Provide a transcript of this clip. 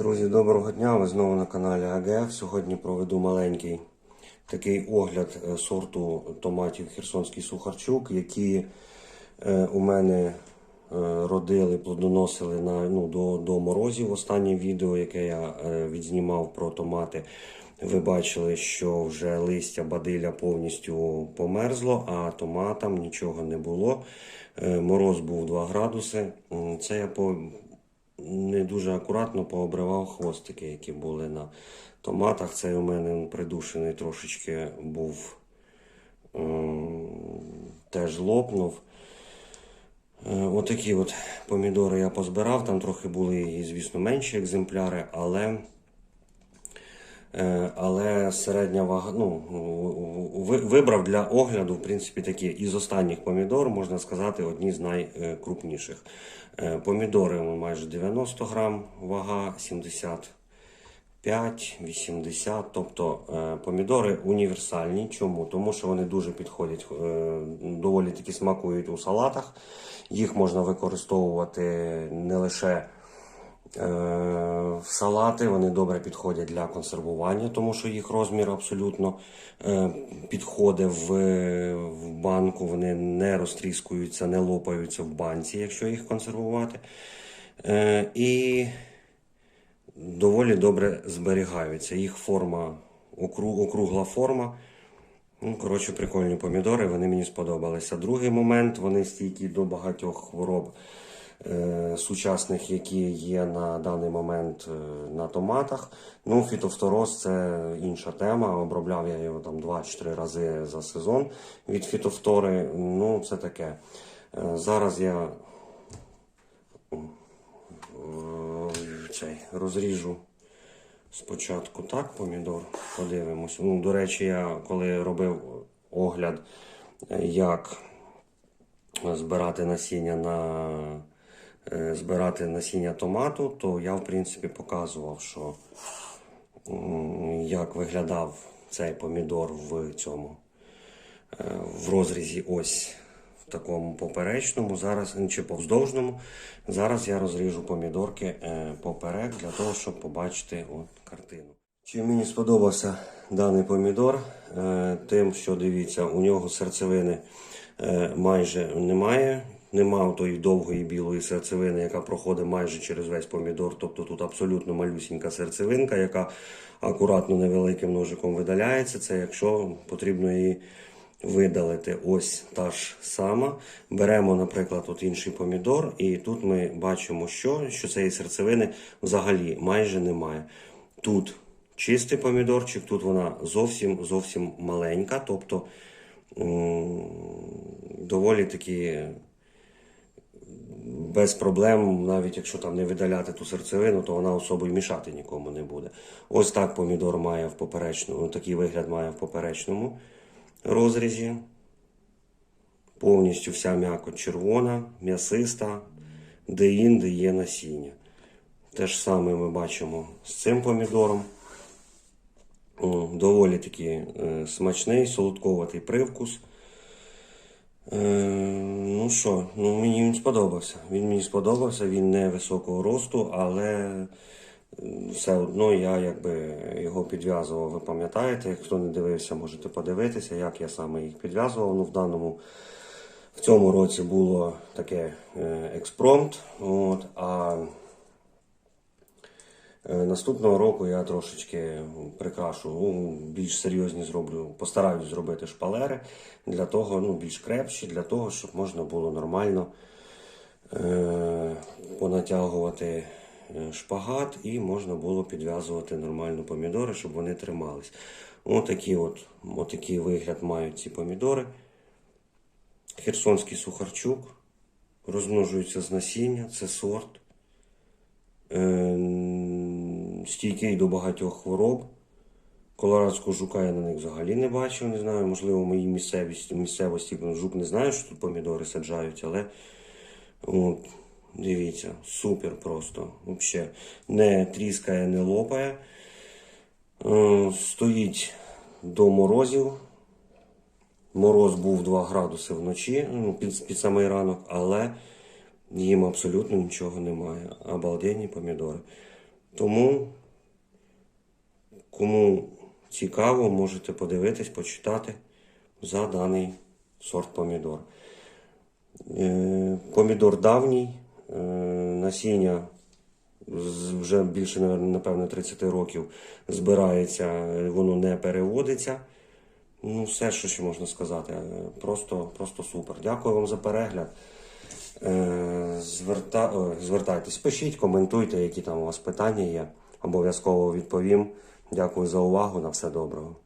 Друзі, доброго дня! Ви знову на каналі АГФ. Сьогодні проведу маленький такий огляд е, сорту томатів Херсонський Сухарчук, які е, у мене е, родили, плодоносили на, ну, до, до морозів. Останнє відео, яке я відзнімав про томати, ви бачили, що вже листя бадиля повністю померзло, а томатам нічого не було. Мороз був 2 градуси. Це я по не дуже акуратно пообривав хвостики, які були на томатах. Цей у мене придушений трошечки був ем, теж лопнув. Е, Отакі от помідори я позбирав. Там трохи були, звісно, менші екземпляри, але. Е, Але середня вага, ну, вибрав для огляду, в принципі, такі із останніх помідор, можна сказати, одні з найкрупніших. Е, Помідори майже 90 грам, вага 75, 80. Тобто е, помідори універсальні. Чому? Тому що вони дуже підходять, доволі таки смакують у салатах. Їх можна використовувати не лише салати вони добре підходять для консервування, тому що їх розмір абсолютно е, підходить в, банку. Вони не розтріскуються, не лопаються в банці, якщо їх консервувати. Е, І доволі добре зберігаються. Їх форма, округла форма. Ну, коротше, прикольні помідори, вони мені сподобалися. Другий момент, вони стійкі до багатьох хвороб е, сучасних, які є на даний момент е, на томатах. Ну, фітофтороз це інша тема. Обробляв я його там 2-4 рази за сезон від фітофтори. Ну, це таке. Е, зараз я е, цей, розріжу Спочатку так помідор, подивимось. Ну, до речі, я коли робив огляд, е, як збирати насіння на е, збирати насіння томату, то я в принципі показував, що як виглядав цей помідор в цьому е, в розрізі ось в такому поперечному, зараз чи повздовжному. Зараз я розріжу помідорки е, поперек для того, щоб побачити от картину. Чим мені сподобався даний помідор, Е, тим, що дивіться, у нього серцевини е, майже немає. Нема тої довгої білої серцевини, яка проходить майже через весь помідор. Тобто тут абсолютно малюсінька серцевинка, яка акуратно невеликим ножиком видаляється. Це якщо потрібно її видалити. Ось та ж сама. Беремо, наприклад, от інший помідор, і тут ми бачимо, що, що цієї серцевини взагалі майже немає. Тут чистий помідорчик, тут вона зовсім зовсім маленька, тобто доволі таки без проблем, навіть якщо там не видаляти ту серцевину, то вона особо й мішати нікому не буде. Ось так помідор має в поперечному, такий вигляд має в поперечному розрізі. Повністю вся м'якоть червона, м'ясиста, де-інде є насіння. Те ж саме ми бачимо з цим помідором. Доволі таки е, смачний, солодковатий привкус. Що, ну мені він сподобався. Він мені сподобався, він не високого росту, але все одно я якби його підв'язував. Ви пам'ятаєте, хто не дивився, можете подивитися, як я саме їх підв'язував. Ну, в даному в цьому році було таке е, експромт. От, а Наступного року я трошечки прикрашу, ну, більш серйозні зроблю, постараюсь зробити шпалери для того, ну, більш крепші, для того, щоб можна було нормально е, понатягувати е, шпагат і можна було підв'язувати нормально помідори, щоб вони тримались. Отакий от, отакий вигляд мають ці помідори. Херсонський сухарчук. Розмножуються з насіння, це сорт. Е, стійкий до багатьох хвороб. Колорадського жука я на них взагалі не бачив, не знаю. Можливо, в моїй місцевості, місцевості жук не знаю, що тут помідори саджають, але от, дивіться, супер просто. Взагалі не тріскає, не лопає. Е, стоїть до морозів. Мороз був 2 градуси вночі, ну, під, під самий ранок, але їм абсолютно нічого немає. Обалденні помідори. Тому, кому цікаво, можете подивитись, почитати за даний сорт помідор. Е, Помідор давній, е, насіння вже більше, напевно, 30 років збирається, е, воно не переводиться. Ну, все, що ще можна сказати. Просто, просто супер. Дякую вам за перегляд. Е, Зверта... Звертайтесь, пишіть, коментуйте, які там у вас питання є. Обов'язково відповім. Дякую за увагу. На все доброго.